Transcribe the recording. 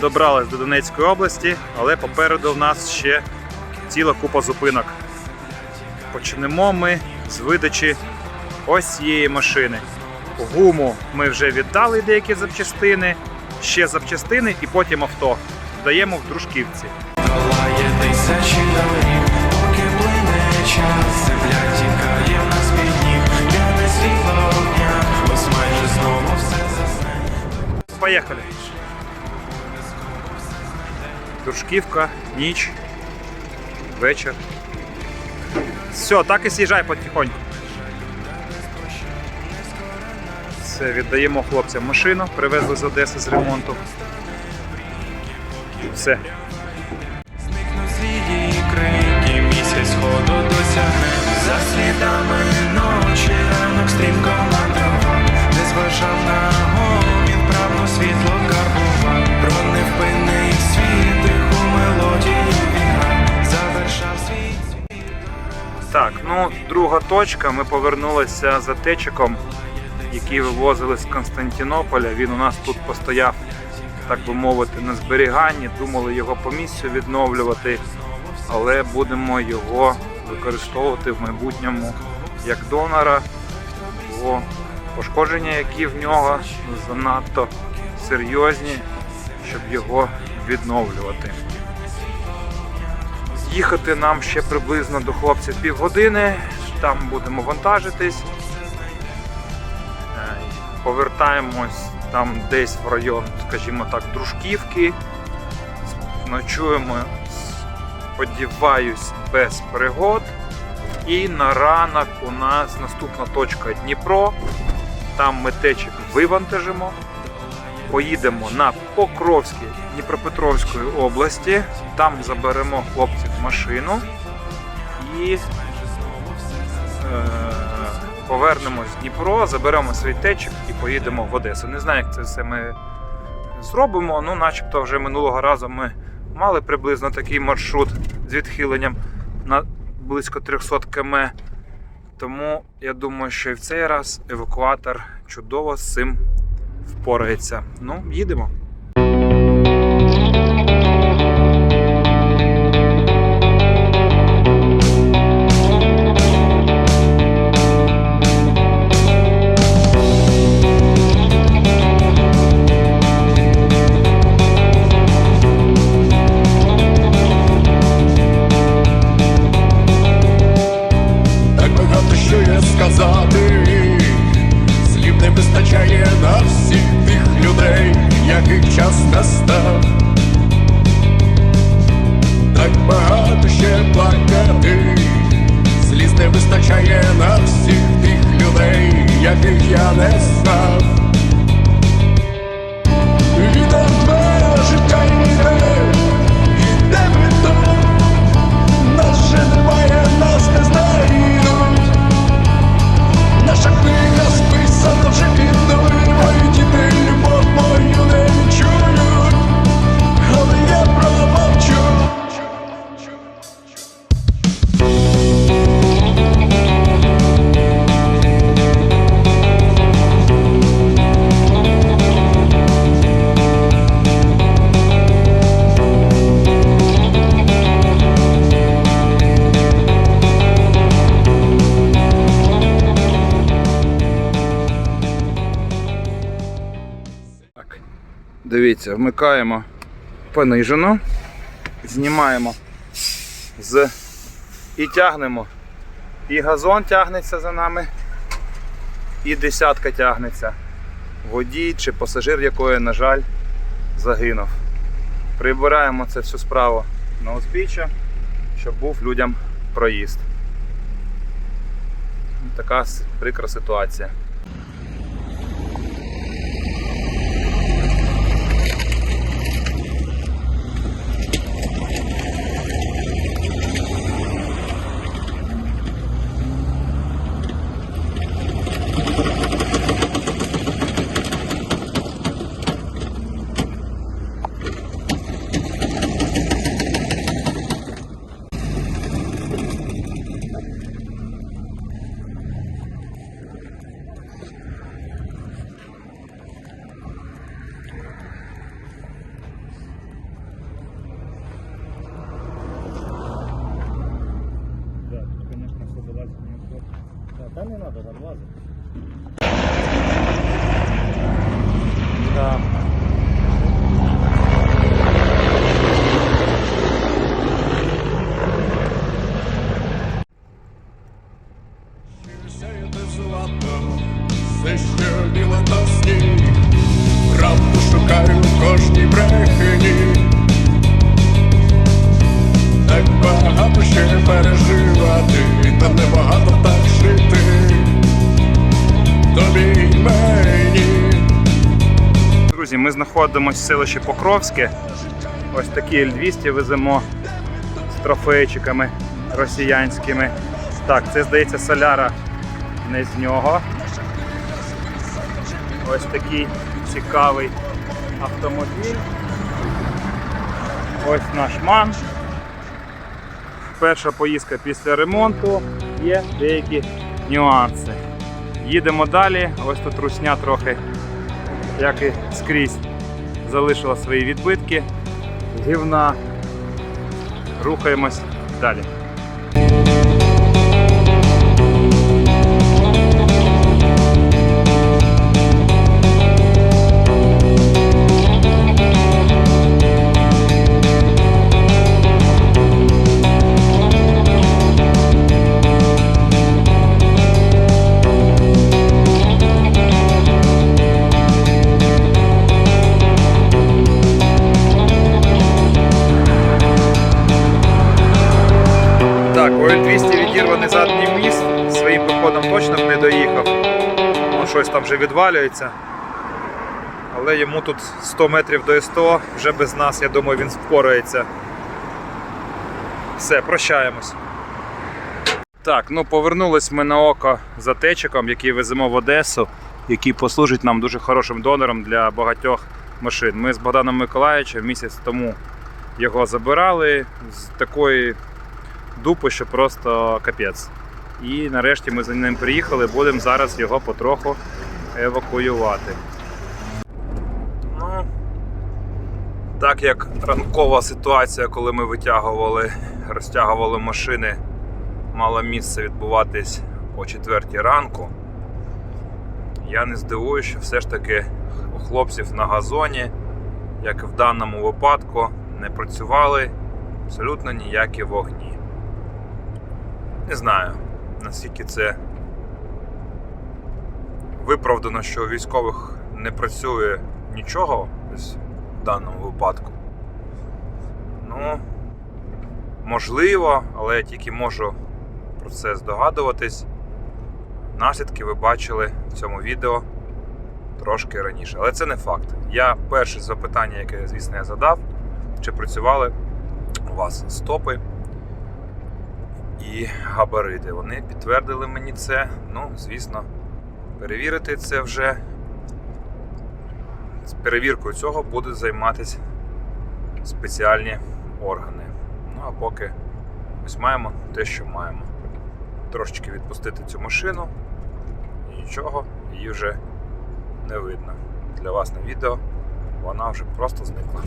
добрались до Донецької області, але попереду в нас ще ціла купа зупинок. Почнемо ми з видачі ось цієї машини. Гуму ми вже віддали деякі запчастини, ще запчастини і потім авто. Здаємо в дружківці. Палає Дружківка, ніч, вечір. Все, так і з'їжджай потихоньку. Все, віддаємо хлопцям машину, привезли з Одеси з ремонту. Все. Зникну з її крики, місяць ходу досягне, друга точка. Ми повернулися за течиком, який вивозили з Константинополя. Він у нас тут постояв, так би мовити, на зберіганні. Думали його по місцю відновлювати, але будемо його використовувати в майбутньому як донора, бо пошкодження, які в нього занадто серйозні, щоб його відновлювати. Їхати нам ще приблизно до хлопців півгодини, там будемо вантажитись. Е, Повертаємось там десь в район, скажімо так, Дружківки. Ночуємо, сподіваюсь, без пригод. І на ранок у нас наступна точка Дніпро. Там ми течик вивантажимо. Поїдемо на Покровське Дніпропетровської області. Там заберемо хлопців машину і повернемось в Дніпро, заберемо свій течик і поїдемо в Одесу. Не знаю, як це все ми зробимо. Ну, начебто, вже минулого разу ми мали приблизно такий маршрут з відхиленням на близько 300 км. Тому я думаю, що і в цей раз евакуатор чудово з цим впорається. Ну, їдемо. Яких час настав. Так багато ще плакати, сліз не вистачає на всіх тих людей, яких я не знав. Дивіться, вмикаємо понижено, знімаємо з і тягнемо. І газон тягнеться за нами, і десятка тягнеться. Водій чи пасажир якої, на жаль, загинув. Прибираємо це всю справу на узбіччя, щоб був людям проїзд. Така прикра ситуація. Надвазить. Да. Все що біло та сніг Правду шукаю в кожній брехні Так багато ще переживати, та небагато так жити Тобі мені Друзі, ми знаходимося в селищі Покровське. Ось такі Л-200 веземо з трофейчиками росіянськими. Так, це здається соляра не з нього. Ось такий цікавий автомобіль. Ось наш ман. Перша поїздка після ремонту, є деякі нюанси. Їдемо далі, ось тут русня трохи як і скрізь залишила свої відбитки. Гівна. Рухаємось далі. 200 задній міст, своїм походом точно б не доїхав. Ну, щось там вже відвалюється. Але йому тут 100 метрів до СТО, вже без нас, я думаю, він впорається. Все, прощаємось. Так, ну повернулись ми на око за течиком, який веземо в Одесу, який послужить нам дуже хорошим донором для багатьох машин. Ми з Богданом Миколаївичем місяць тому його забирали з такої дупи, що просто капець. І нарешті ми за ним приїхали, будемо зараз його потроху евакуювати. Ну, так як ранкова ситуація, коли ми витягували, розтягували машини, мала місце відбуватись о 4 ранку. Я не здивуюся, що все ж таки у хлопців на газоні, як і в даному випадку, не працювали абсолютно ніякі вогні. Не знаю, наскільки це виправдано, що у військових не працює нічого ось в даному випадку. Ну, можливо, але я тільки можу про це здогадуватись. Наслідки ви бачили в цьому відео трошки раніше. Але це не факт. Я перше запитання, яке, звісно, я задав, чи працювали у вас стопи і габарити. Вони підтвердили мені це. Ну, звісно, перевірити це вже. З перевіркою цього будуть займатися спеціальні органи. Ну а поки ось маємо те, що маємо. Трошечки відпустити цю машину і нічого, її вже не видно. Для вас на відео вона вже просто зникла.